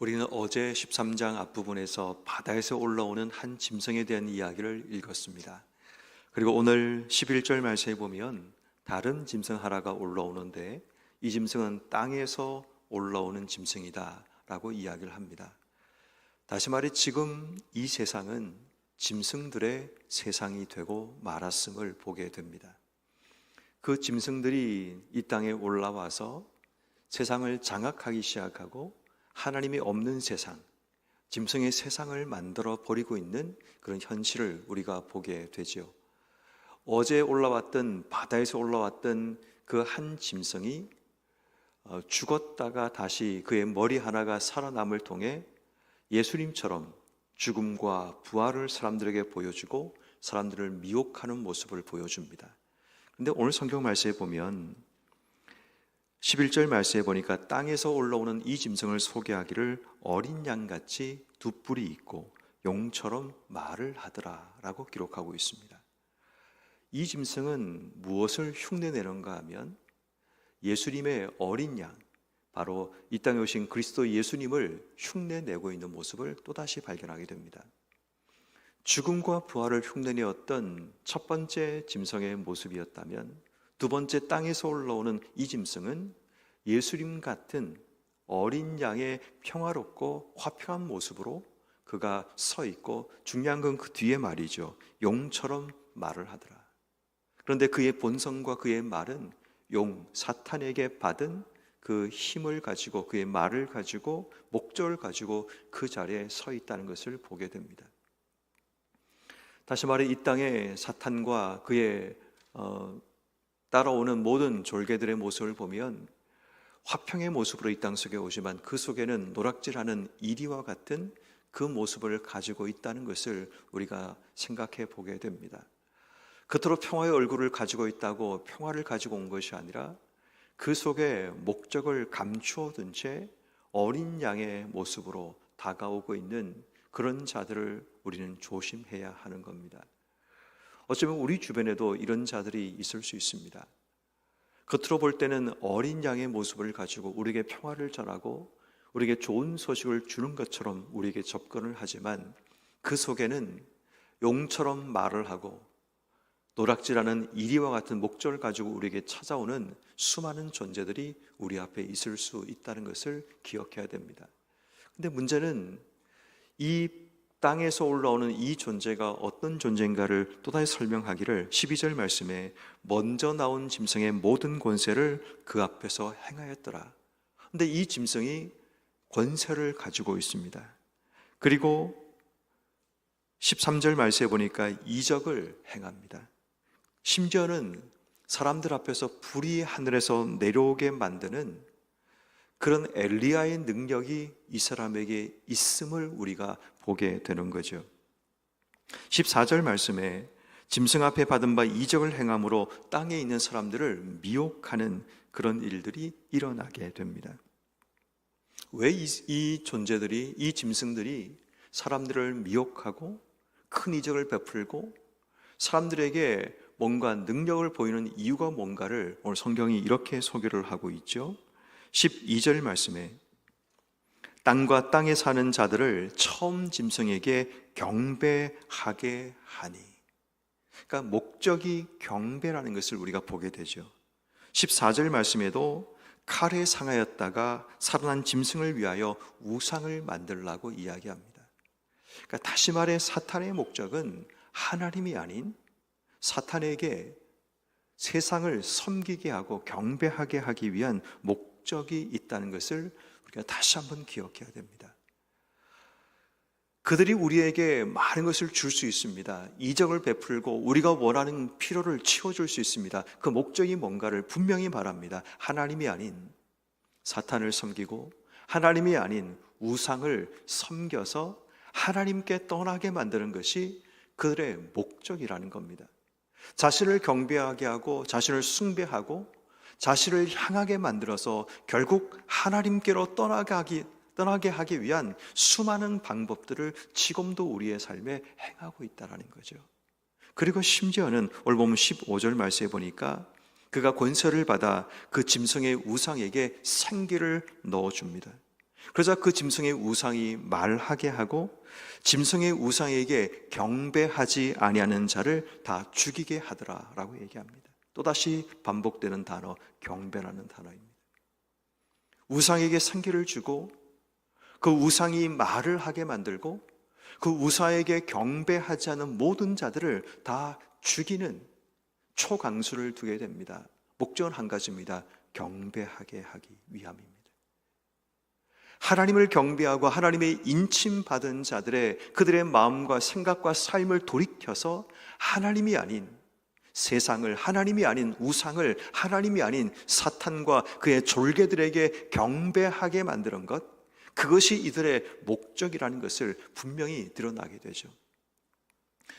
우리는 어제 13장 앞부분에서 바다에서 올라오는 한 짐승에 대한 이야기를 읽었습니다. 그리고 오늘 11절 말씀에 보면 다른 짐승 하나가 올라오는데 이 짐승은 땅에서 올라오는 짐승이다 라고 이야기를 합니다. 다시 말해 지금 이 세상은 짐승들의 세상이 되고 말았음을 보게 됩니다. 그 짐승들이 이 땅에 올라와서 세상을 장악하기 시작하고 하나님이 없는 세상, 짐승의 세상을 만들어 버리고 있는 그런 현실을 우리가 보게 되죠. 어제 올라왔던 바다에서 올라왔던 그 한 짐승이 어, 죽었다가 다시 그의 머리 하나가 살아남을 통해 예수님처럼 죽음과 부활을 사람들에게 보여주고 사람들을 미혹하는 모습을 보여줍니다. 근데 오늘 성경 말씀에 보면 11절 말씀에 보니까 땅에서 올라오는 이 짐승을 소개하기를 어린 양같이 두 뿔이 있고 용처럼 말을 하더라라고 기록하고 있습니다. 이 짐승은 무엇을 흉내내는가 하면 예수님의 어린 양, 바로 이 땅에 오신 그리스도 예수님을 흉내내고 있는 모습을 또다시 발견하게 됩니다. 죽음과 부활을 흉내내었던 첫 번째 짐승의 모습이었다면 두 번째 땅에서 올라오는 이 짐승은 예수님 같은 어린 양의 평화롭고 화평한 모습으로 그가 서 있고 중요한 건 그 뒤에 말이죠. 용처럼 말을 하더라. 그런데 그의 본성과 그의 말은 용 사탄에게 받은 그 힘을 가지고 그의 말을 가지고 목적을 가지고 그 자리에 서 있다는 것을 보게 됩니다. 다시 말해 이 땅에 사탄과 그의 어, 따라오는 모든 졸개들의 모습을 보면 화평의 모습으로 이 땅 속에 오지만 그 속에는 노락질하는 이리와 같은 그 모습을 가지고 있다는 것을 우리가 생각해 보게 됩니다. 겉으로 평화의 얼굴을 가지고 있다고 평화를 가지고 온 것이 아니라 그 속에 목적을 감추어 둔 채 어린 양의 모습으로 다가오고 있는 그런 자들을 우리는 조심해야 하는 겁니다. 어쩌면 우리 주변에도 이런 자들이 있을 수 있습니다. 겉으로 볼 때는 어린 양의 모습을 가지고 우리에게 평화를 전하고 우리에게 좋은 소식을 주는 것처럼 우리에게 접근을 하지만 그 속에는 용처럼 말을 하고 노락질하는 이리와 같은 목적을 가지고 우리에게 찾아오는 수많은 존재들이 우리 앞에 있을 수 있다는 것을 기억해야 됩니다. 근데 문제는 이 땅에서 올라오는 이 존재가 어떤 존재인가를 또다시 설명하기를 12절 말씀에 먼저 나온 짐승의 모든 권세를 그 앞에서 행하였더라. 근데 이 짐승이 권세를 가지고 있습니다. 그리고 13절 말씀에 보니까 이적을 행합니다. 심지어는 사람들 앞에서 불이 하늘에서 내려오게 만드는 그런 엘리야의 능력이 이 사람에게 있음을 우리가 보게 되는 거죠. 14절 말씀에 짐승 앞에 받은 바 이적을 행함으로 땅에 있는 사람들을 미혹하는 그런 일들이 일어나게 됩니다. 왜 이 존재들이, 이 짐승들이 사람들을 미혹하고 큰 이적을 베풀고 사람들에게 뭔가 능력을 보이는 이유가 뭔가를 오늘 성경이 이렇게 소개를 하고 있죠. 12절 말씀에 땅과 땅에 사는 자들을 처음 짐승에게 경배하게 하니. 그러니까 목적이 경배라는 것을 우리가 보게 되죠. 14절 말씀에도 칼에 상하였다가 살아난 짐승을 위하여 우상을 만들라고 이야기합니다. 그러니까 다시 말해 사탄의 목적은 하나님이 아닌 사탄에게 세상을 섬기게 하고 경배하게 하기 위한 목적이 있다는 것을 우리가 다시 한번 기억해야 됩니다. 그들이 우리에게 많은 것을 줄 수 있습니다. 이적을 베풀고 우리가 원하는 필요를 채워줄 수 있습니다. 그 목적이 뭔가를 분명히 말합니다. 하나님이 아닌 사탄을 섬기고 하나님이 아닌 우상을 섬겨서 하나님께 떠나게 만드는 것이 그들의 목적이라는 겁니다. 자신을 경배하게 하고 자신을 숭배하고 자신을 향하게 만들어서 결국 하나님께로 떠나게 하기, 떠나게 하기 위한 수많은 방법들을 지금도 우리의 삶에 행하고 있다는 거죠. 그리고 심지어는 오늘 보면 15절 말씀에 보니까 그가 권세를 받아 그 짐승의 우상에게 생기를 넣어줍니다. 그러자 그 짐승의 우상이 말하게 하고 짐승의 우상에게 경배하지 아니하는 자를 다 죽이게 하더라라고 얘기합니다. 또다시 반복되는 단어 경배라는 단어입니다. 우상에게 생기를 주고 그 우상이 말을 하게 만들고 그 우상에게 경배하지 않은 모든 자들을 다 죽이는 초강수를 두게 됩니다. 목적은 한 가지입니다. 경배하게 하기 위함입니다. 하나님을 경배하고 하나님의 인침받은 자들의 그들의 마음과 생각과 삶을 돌이켜서 하나님이 아닌 세상을 하나님이 아닌 우상을 하나님이 아닌 사탄과 그의 졸개들에게 경배하게 만드는 것 그것이 이들의 목적이라는 것을 분명히 드러나게 되죠.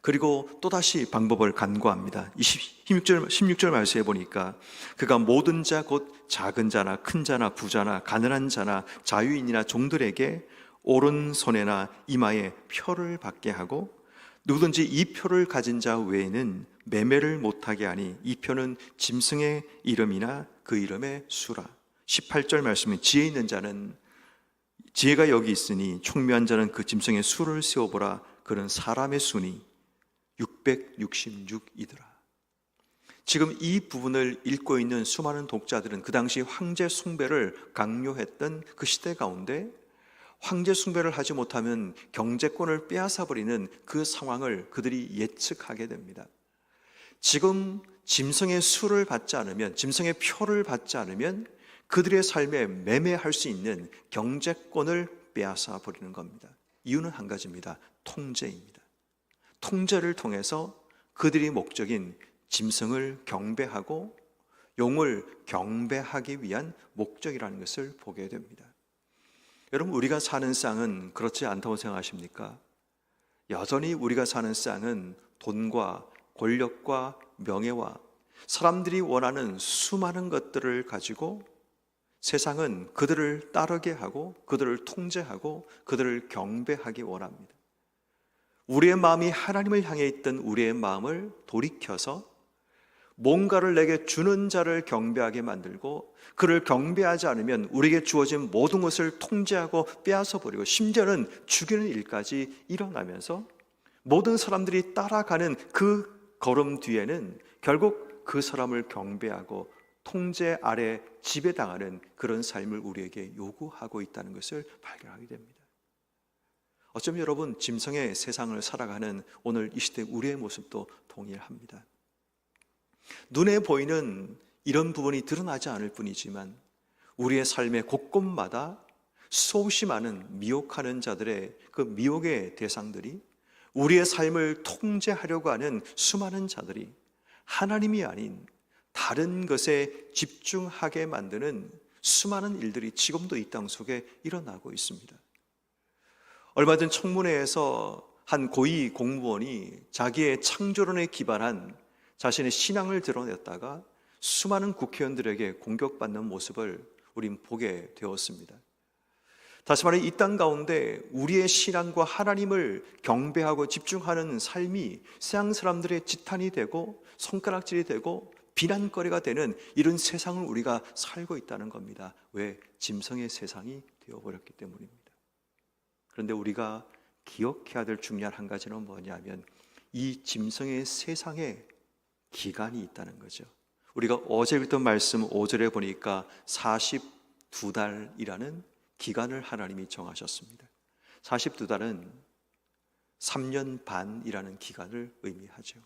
그리고 또다시 방법을 간구합니다. 16절, 16절 말씀해 보니까 그가 모든 자 곧 작은 자나 큰 자나 부자나 가난한 자나 자유인이나 종들에게 오른손에나 이마에 표를 받게 하고 누구든지 이 표를 가진 자 외에는 매매를 못하게 하니 이 표는 짐승의 이름이나 그 이름의 수라 18절 말씀은 지혜 있는 자는 지혜가 여기 있으니 총명한 자는 그 짐승의 수를 세어보라 그는 사람의 순이 666이더라. 지금 이 부분을 읽고 있는 수많은 독자들은 그 당시 황제 숭배를 강요했던 그 시대 가운데 황제 숭배를 하지 못하면 경제권을 빼앗아 버리는 그 상황을 그들이 예측하게 됩니다. 지금 짐승의 수를 받지 않으면 짐승의 표를 받지 않으면 그들의 삶에 매매할 수 있는 경제권을 빼앗아 버리는 겁니다. 이유는 한 가지입니다. 통제입니다. 통제를 통해서 그들이 목적인 짐승을 경배하고 용을 경배하기 위한 목적이라는 것을 보게 됩니다. 여러분, 우리가 사는 쌍은 그렇지 않다고 생각하십니까? 여전히 우리가 사는 쌍은 돈과 권력과 명예와 사람들이 원하는 수많은 것들을 가지고 세상은 그들을 따르게 하고 그들을 통제하고 그들을 경배하기 원합니다. 우리의 마음이 하나님을 향해 있던 우리의 마음을 돌이켜서 뭔가를 내게 주는 자를 경배하게 만들고 그를 경배하지 않으면 우리에게 주어진 모든 것을 통제하고 빼앗아 버리고 심지어는 죽이는 일까지 일어나면서 모든 사람들이 따라가는 그 걸음 뒤에는 결국 그 사람을 경배하고 통제 아래 지배당하는 그런 삶을 우리에게 요구하고 있다는 것을 발견하게 됩니다. 어쩌면 여러분 짐승의 세상을 살아가는 오늘 이 시대 우리의 모습도 동일합니다. 눈에 보이는 이런 부분이 드러나지 않을 뿐이지만 우리의 삶의 곳곳마다 수없이 많은 미혹하는 자들의 그 미혹의 대상들이 우리의 삶을 통제하려고 하는 수많은 자들이 하나님이 아닌 다른 것에 집중하게 만드는 수많은 일들이 지금도 이 땅 속에 일어나고 있습니다. 얼마 전 청문회에서 한 고위 공무원이 자기의 창조론에 기반한 자신의 신앙을 드러냈다가 수많은 국회의원들에게 공격받는 모습을 우린 보게 되었습니다. 다시 말해 이 땅 가운데 우리의 신앙과 하나님을 경배하고 집중하는 삶이 세상 사람들의 지탄이 되고 손가락질이 되고 비난거리가 되는 이런 세상을 우리가 살고 있다는 겁니다. 왜? 짐승의 세상이 되어버렸기 때문입니다. 그런데 우리가 기억해야 될 중요한 한 가지는 뭐냐면 이 짐승의 세상에 기간이 있다는 거죠. 우리가 어제 읽던 말씀 5절에 보니까 42달이라는 기간을 하나님이 정하셨습니다. 42달은 3년 반이라는 기간을 의미하죠.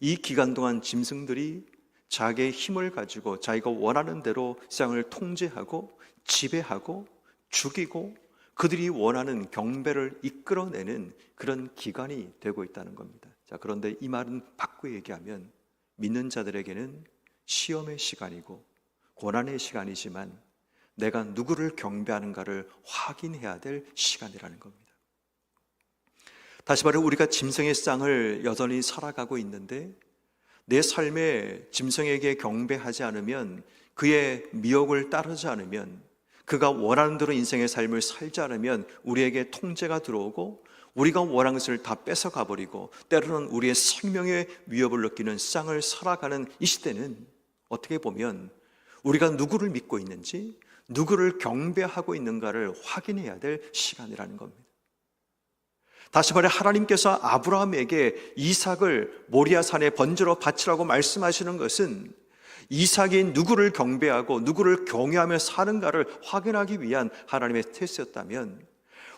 이 기간 동안 짐승들이 자기의 힘을 가지고 자기가 원하는 대로 세상을 통제하고 지배하고 죽이고 그들이 원하는 경배를 이끌어내는 그런 기간이 되고 있다는 겁니다. 자, 그런데 이 말은 바꾸어 얘기하면 믿는 자들에게는 시험의 시간이고 고난의 시간이지만 내가 누구를 경배하는가를 확인해야 될 시간이라는 겁니다. 다시 말해 우리가 짐승의 쌍을 여전히 살아가고 있는데 내 삶에 짐승에게 경배하지 않으면 그의 미혹을 따르지 않으면 그가 원하는 대로 인생의 삶을 살지 않으면 우리에게 통제가 들어오고 우리가 원하는 것을 다 뺏어가 버리고 때로는 우리의 생명의 위협을 느끼는 쌍을 살아가는 이 시대는 어떻게 보면 우리가 누구를 믿고 있는지 누구를 경배하고 있는가를 확인해야 될 시간이라는 겁니다. 다시 말해 하나님께서 아브라함에게 이삭을 모리아 산에 번제로 바치라고 말씀하시는 것은 이삭이 누구를 경배하고 누구를 경외하며 사는가를 확인하기 위한 하나님의 테스트였다면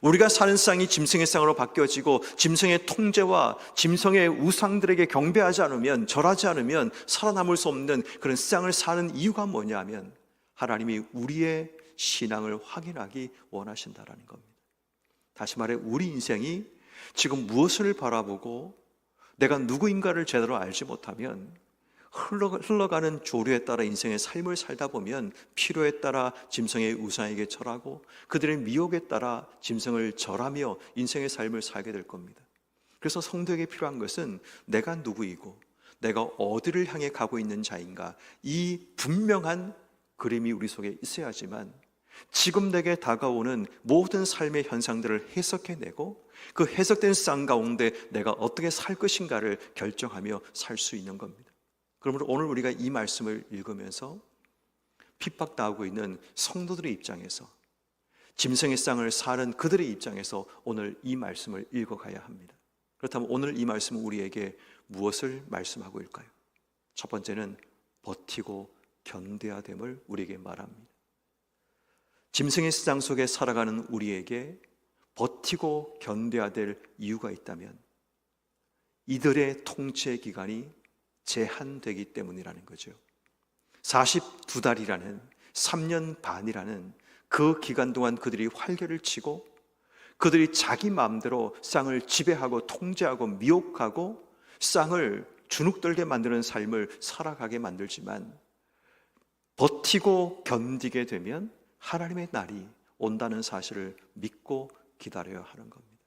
우리가 사는 쌍이 짐승의 쌍으로 바뀌어지고 짐승의 통제와 짐승의 우상들에게 경배하지 않으면 절하지 않으면 살아남을 수 없는 그런 쌍을 사는 이유가 뭐냐 하면 하나님이 우리의 신앙을 확인하기 원하신다라는 겁니다. 다시 말해 우리 인생이 지금 무엇을 바라보고 내가 누구인가를 제대로 알지 못하면 흘러가는 조류에 따라 인생의 삶을 살다 보면 필요에 따라 짐승의 우상에게 절하고 그들의 미혹에 따라 짐승을 절하며 인생의 삶을 살게 될 겁니다. 그래서 성도에게 필요한 것은 내가 누구이고 내가 어디를 향해 가고 있는 자인가 이 분명한 그림이 우리 속에 있어야지만 지금 내게 다가오는 모든 삶의 현상들을 해석해내고 그 해석된 쌍 가운데 내가 어떻게 살 것인가를 결정하며 살 수 있는 겁니다. 그러므로 오늘 우리가 이 말씀을 읽으면서 핍박당하고 있는 성도들의 입장에서 짐승의 쌍을 사는 그들의 입장에서 오늘 이 말씀을 읽어가야 합니다. 그렇다면 오늘 이 말씀은 우리에게 무엇을 말씀하고 일까요? 첫 번째는 버티고 견뎌야 됨을 우리에게 말합니다. 짐승의 시장 속에 살아가는 우리에게 버티고 견뎌야 될 이유가 있다면 이들의 통치 기간이 제한되기 때문이라는 거죠. 42달이라는 3년 반이라는 그 기간 동안 그들이 활개를 치고 그들이 자기 마음대로 쌍을 지배하고 통제하고 미혹하고 쌍을 주눅들게 만드는 삶을 살아가게 만들지만 버티고 견디게 되면 하나님의 날이 온다는 사실을 믿고 기다려야 하는 겁니다.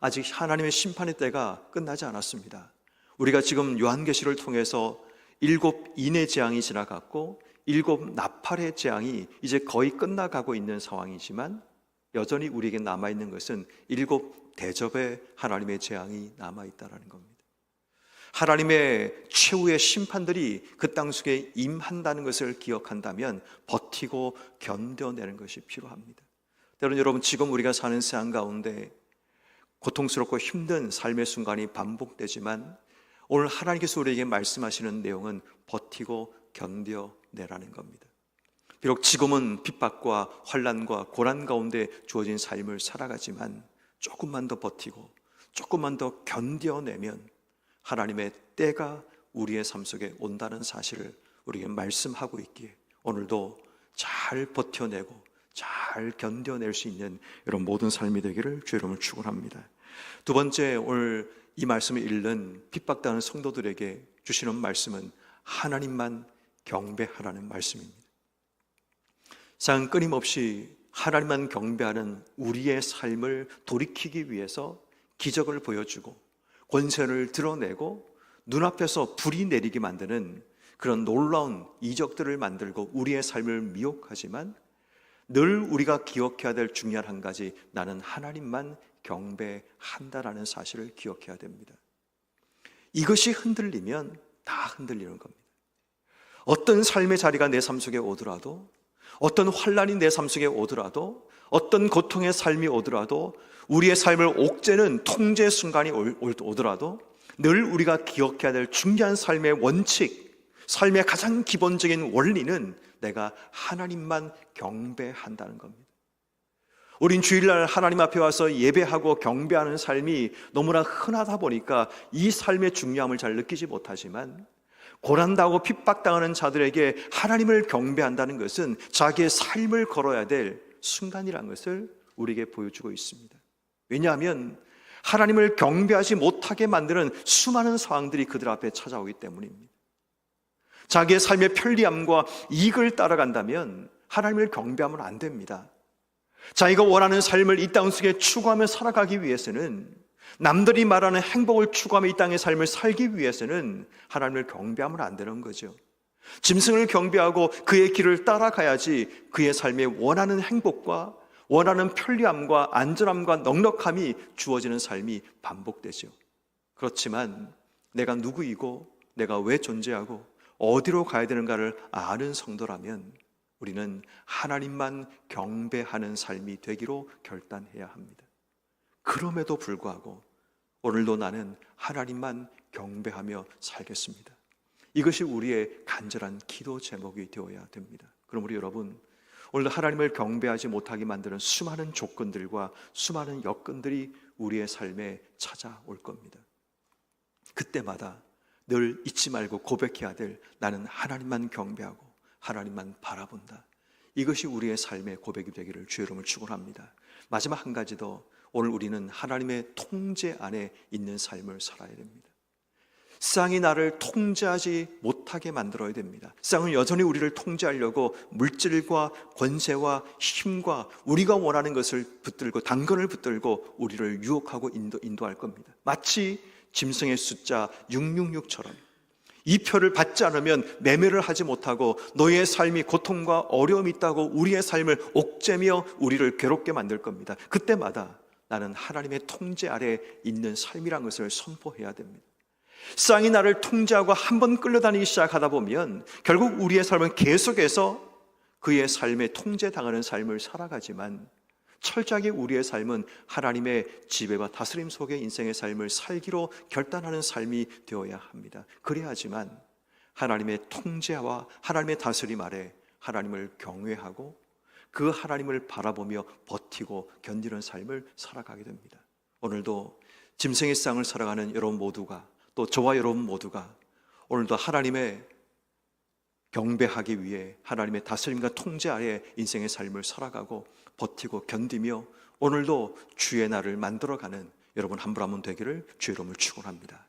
아직 하나님의 심판의 때가 끝나지 않았습니다. 우리가 지금 요한계시를 통해서 일곱 인의 재앙이 지나갔고 일곱 나팔의 재앙이 이제 거의 끝나가고 있는 상황이지만 여전히 우리에게 남아 있는 것은 일곱 대접의 하나님의 재앙이 남아 있다라는 겁니다. 하나님의 최후의 심판들이 그 땅 속에 임한다는 것을 기억한다면 버티고 견뎌내는 것이 필요합니다. 때론 여러분 지금 우리가 사는 세상 가운데 고통스럽고 힘든 삶의 순간이 반복되지만 오늘 하나님께서 우리에게 말씀하시는 내용은 버티고 견뎌내라는 겁니다. 비록 지금은 핍박과 환란과 고난 가운데 주어진 삶을 살아가지만 조금만 더 버티고 조금만 더 견뎌내면 하나님의 때가 우리의 삶 속에 온다는 사실을 우리에게 말씀하고 있기에 오늘도 잘 버텨내고 잘 견뎌낼 수 있는 이런 모든 삶이 되기를 주의 이름을 축원합니다. 두 번째 오늘 이 말씀을 읽는 핍박당하는 성도들에게 주시는 말씀은 하나님만 경배하라는 말씀입니다. 상 끊임없이 하나님만 경배하는 우리의 삶을 돌이키기 위해서 기적을 보여주고 권세를 드러내고 눈앞에서 불이 내리게 만드는 그런 놀라운 이적들을 만들고 우리의 삶을 미혹하지만 늘 우리가 기억해야 될 중요한 한 가지 나는 하나님만 경배한다라는 사실을 기억해야 됩니다. 이것이 흔들리면 다 흔들리는 겁니다. 어떤 삶의 자리가 내 삶 속에 오더라도 어떤 환란이 내 삶 속에 오더라도 어떤 고통의 삶이 오더라도 우리의 삶을 옥죄는 통제 순간이 오더라도 늘 우리가 기억해야 될 중요한 삶의 원칙, 삶의 가장 기본적인 원리는 내가 하나님만 경배한다는 겁니다. 우린 주일날 하나님 앞에 와서 예배하고 경배하는 삶이 너무나 흔하다 보니까 이 삶의 중요함을 잘 느끼지 못하지만 고난당하고 핍박당하는 자들에게 하나님을 경배한다는 것은 자기의 삶을 걸어야 될 순간이라는 것을 우리에게 보여주고 있습니다. 왜냐하면 하나님을 경배하지 못하게 만드는 수많은 상황들이 그들 앞에 찾아오기 때문입니다. 자기의 삶의 편리함과 이익을 따라간다면 하나님을 경배하면 안 됩니다. 자기가 원하는 삶을 이 땅 속에 추구하며 살아가기 위해서는 남들이 말하는 행복을 추구하며 이 땅의 삶을 살기 위해서는 하나님을 경배하면 안 되는 거죠. 짐승을 경배하고 그의 길을 따라가야지 그의 삶에 원하는 행복과 원하는 편리함과 안전함과 넉넉함이 주어지는 삶이 반복되죠. 그렇지만 내가 누구이고 내가 왜 존재하고 어디로 가야 되는가를 아는 성도라면 우리는 하나님만 경배하는 삶이 되기로 결단해야 합니다. 그럼에도 불구하고 오늘도 나는 하나님만 경배하며 살겠습니다. 이것이 우리의 간절한 기도 제목이 되어야 됩니다. 그럼 우리 여러분, 오늘도 하나님을 경배하지 못하게 만드는 수많은 조건들과 수많은 여건들이 우리의 삶에 찾아올 겁니다. 그때마다 늘 잊지 말고 고백해야 될 나는 하나님만 경배하고 하나님만 바라본다. 이것이 우리의 삶의 고백이 되기를 주의 이름을 축원합니다. 마지막 한 가지 더 오늘 우리는 하나님의 통제 안에 있는 삶을 살아야 됩니다. 쌍이 나를 통제하지 못하게 만들어야 됩니다. 쌍은 여전히 우리를 통제하려고 물질과 권세와 힘과 우리가 원하는 것을 붙들고 당근을 붙들고 우리를 유혹하고 인도, 인도할 겁니다. 마치 짐승의 숫자 666처럼 이 표를 받지 않으면 매매를 하지 못하고 너의 삶이 고통과 어려움이 있다고 우리의 삶을 옥죄며 우리를 괴롭게 만들 겁니다. 그때마다 나는 하나님의 통제 아래 있는 삶이란 것을 선포해야 됩니다. 쌍이 나를 통제하고 한 번 끌려다니기 시작하다 보면 결국 우리의 삶은 계속해서 그의 삶에 통제당하는 삶을 살아가지만 철저하게 우리의 삶은 하나님의 지배와 다스림 속의 인생의 삶을 살기로 결단하는 삶이 되어야 합니다. 그래야지만 하나님의 통제와 하나님의 다스림 아래 하나님을 경외하고 그 하나님을 바라보며 버티고 견디는 삶을 살아가게 됩니다. 오늘도 짐승의 쌍을 살아가는 여러분 모두가 또 저와 여러분 모두가 오늘도 하나님의 경배하기 위해 하나님의 다스림과 통제 아래 인생의 삶을 살아가고 버티고 견디며 오늘도 주의 날을 만들어가는 여러분 한 분 한 분 되기를 주의 이름을 축원합니다.